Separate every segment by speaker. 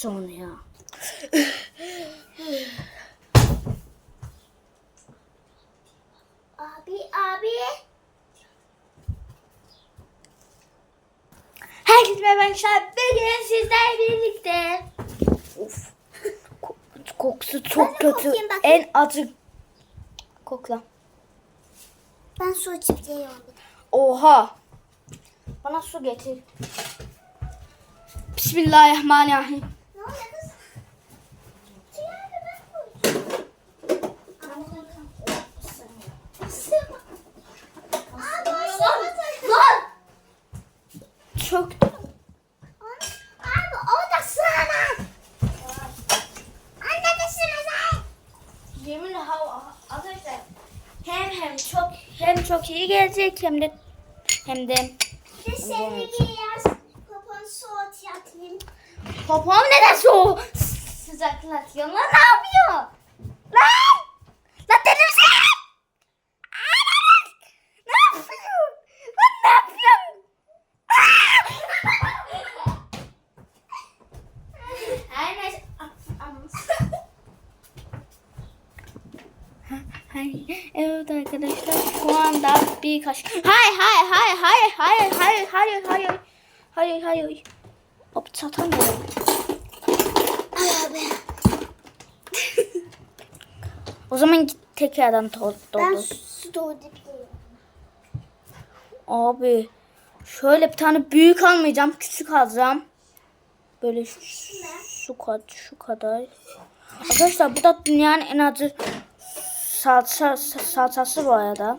Speaker 1: Sonra ya.
Speaker 2: Abi abi.
Speaker 1: Herkese merhaba arkadaşlar. Bugün sizlerle birlikte. Of. Ko- kokusu çok
Speaker 2: Ben
Speaker 1: kötü. En acı. Kokla.
Speaker 2: Ben su içip geliyorum.
Speaker 1: Oha. Bana su getir. Bismillahirrahmanirrahim.
Speaker 2: Ne oluyor kız? Ciğerde ben koyacağım. Abi
Speaker 1: Lan! Çok.
Speaker 2: Abi o da sığanak. Anne de sığanak.
Speaker 1: Yeminle hava arkadaşlar hem hem çok hem çok iyi gelecek hem de hem de
Speaker 2: Bir seni biraz popon soğut yatayım.
Speaker 1: Popom neden so sıcaklatıyor lan ne yapıyor? Lan deli misin? Aa! Ne yapıyorsun? Lan ne yapıyorsun? Her neyse. Hay, evet arkadaşlar şu anda birkaç hay hay hay hay hay hay hay hay hay hay hay Hop satamıyorum.
Speaker 2: Abi.
Speaker 1: O zaman git tekrardan to-
Speaker 2: Ben
Speaker 1: doldur.
Speaker 2: su doldurup.
Speaker 1: Abi şöyle bir tane büyük almayacağım. Küçük alacağım. Böyle şu, şu kadar şu kadar. Arkadaşlar bu da dünyanın en acı salça salçası bu arada.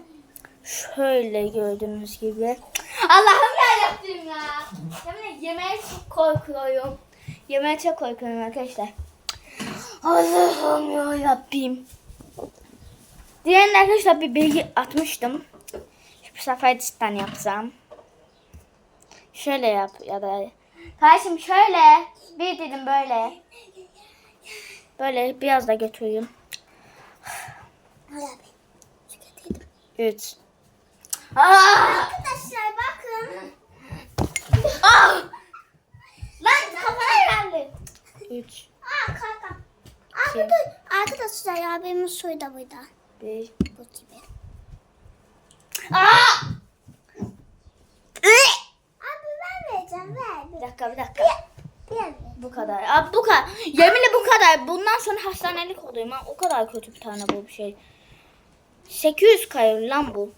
Speaker 1: Şöyle gördüğünüz gibi. Allah'ım ya yaptım ya. Yemin yemeğe çok korkuyorum. Yemeğe çok korkuyorum arkadaşlar. Allah'ım ya yapayım. Diğerinde arkadaşlar bir bilgi atmıştım. Şu sefer cidden yapsam. Şöyle yap ya da Kardeşim şöyle bir dedim böyle. Böyle biraz da götüreyim.
Speaker 2: Getirdim.
Speaker 1: 3
Speaker 2: Arkadaşlar bakın.
Speaker 1: Ah! Lan kafana geldi. 3
Speaker 2: Aa kanka. Aa dur. Arkadaşlar ya benim suyu da burada.
Speaker 1: 1
Speaker 2: Bu gibi.
Speaker 1: Aa!
Speaker 2: Abi ben vereceğim ver.
Speaker 1: Bir dakika bir dakika.
Speaker 2: Bir ver.
Speaker 1: Bu kadar. Abi bu kadar. Yeminle bu kadar. Bundan sonra hastanelik oluyorum. Ha. O kadar kötü bir tane bu bir şey. 800 kalori lan bu.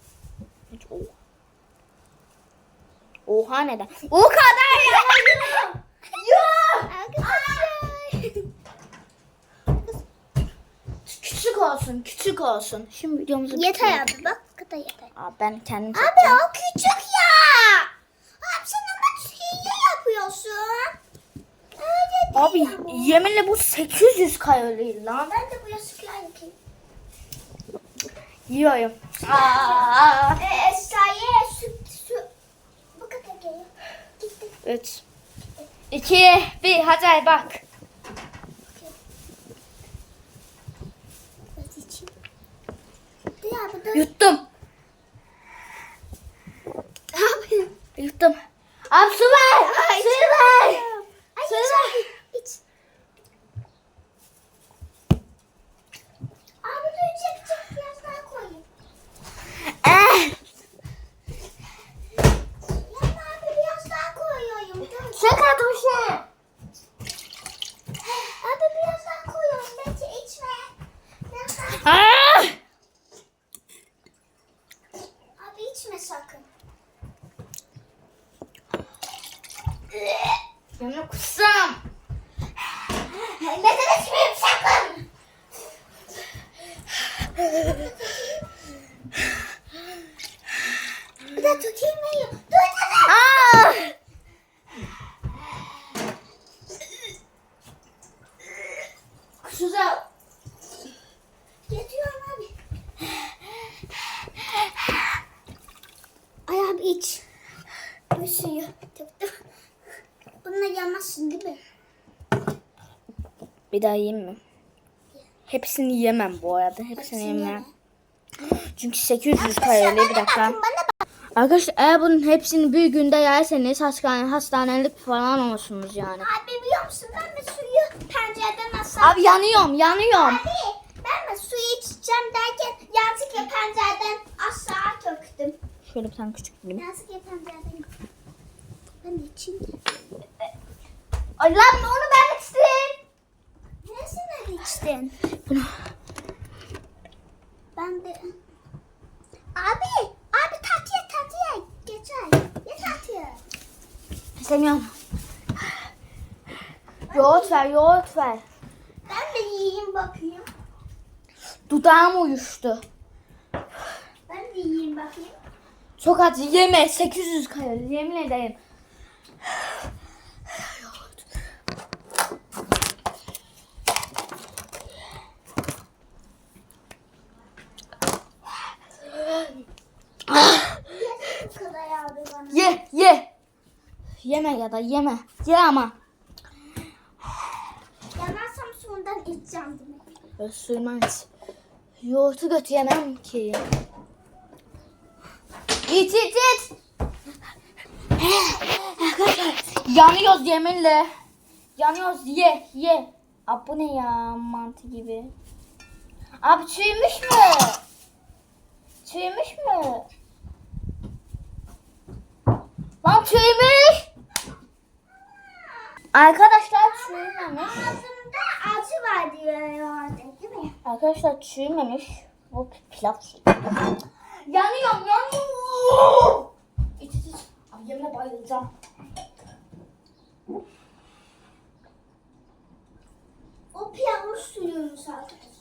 Speaker 1: Oha. Oha neden? O kadar ya. Yok. Küçük olsun, küçük olsun. Şimdi videomuzu
Speaker 2: yeter
Speaker 1: bitirelim.
Speaker 2: abi bak. Bu kadar yeter.
Speaker 1: Abi ben kendim
Speaker 2: Abi
Speaker 1: çekeceğim.
Speaker 2: o küçük ya. Abi sen ama hile yapıyorsun. Öyle
Speaker 1: Abi
Speaker 2: değil ama.
Speaker 1: yeminle bu 800 kalori lan.
Speaker 2: Ben de bu yapayım.
Speaker 1: Yiyorum. Aa.
Speaker 2: Ee, Esra'ya süt, süt. Bu kadar geliyor.
Speaker 1: Üç. İki, bir. Hadi bak. Yuttum. Aa! Abi
Speaker 2: içme sakın.
Speaker 1: Bunu kutsam.
Speaker 2: Neden içmeyeyim sakın? Bir daha tutayım mı? Dur Yatıyorum abi. Ay abi iç. Bu suyu. Tuttum. Bununla yemezsin değil mi?
Speaker 1: Bir daha yiyeyim mi? Hepsini yemem bu arada. Hepsini,
Speaker 2: Hepsini
Speaker 1: yemem.
Speaker 2: yeme.
Speaker 1: Çünkü 800 kalori bir dakika. Arkadaşlar eğer bunun hepsini bir günde yerseniz hastane, hastanelik falan olursunuz yani.
Speaker 2: Abi biliyor musun ben de suyu
Speaker 1: Abi yanıyorum yanıyorum.
Speaker 2: Abi ben de suyu içeceğim derken yanlışlıkla pencereden aşağı döktüm.
Speaker 1: Şöyle bir tane küçük bulayım.
Speaker 2: Yanlışlıkla pencereden. Ben de içeyim.
Speaker 1: Ay lan onu ben içtim.
Speaker 2: Neresine içtin?
Speaker 1: Bunu.
Speaker 2: Ben de... Abi, abi tatlıya tatlıya geçer. Ye tatlı.
Speaker 1: İstemiyorum. Yoğurt ver yoğurt ver.
Speaker 2: Ben de yiyeyim bakayım.
Speaker 1: Dudağım uyuştu.
Speaker 2: Ben de yiyeyim bakayım.
Speaker 1: Çok acı yeme 800 kalori yemin ederim. Ye ye. Yeme ya da yeme. Ye ama.
Speaker 2: Yanarsam sonundan içeceğim demek.
Speaker 1: İç. Yoğurtu götüremem ki. İç iç iç. Yanıyoruz yeminle. Yanıyoruz ye ye. Abi bu ne ya mantı gibi. Abi çürümüş mü? Çürümüş mü? Lan çürümüş. Arkadaşlar çürümemiş.
Speaker 2: Acı var diyor değil mi?
Speaker 1: Arkadaşlar çürümemiş. Bu pilav şey. Yanıyorum yanıyorum. İç iç iç. Abi yeminle bayılacağım.
Speaker 2: O pilavın suyuymuş arkadaşlar.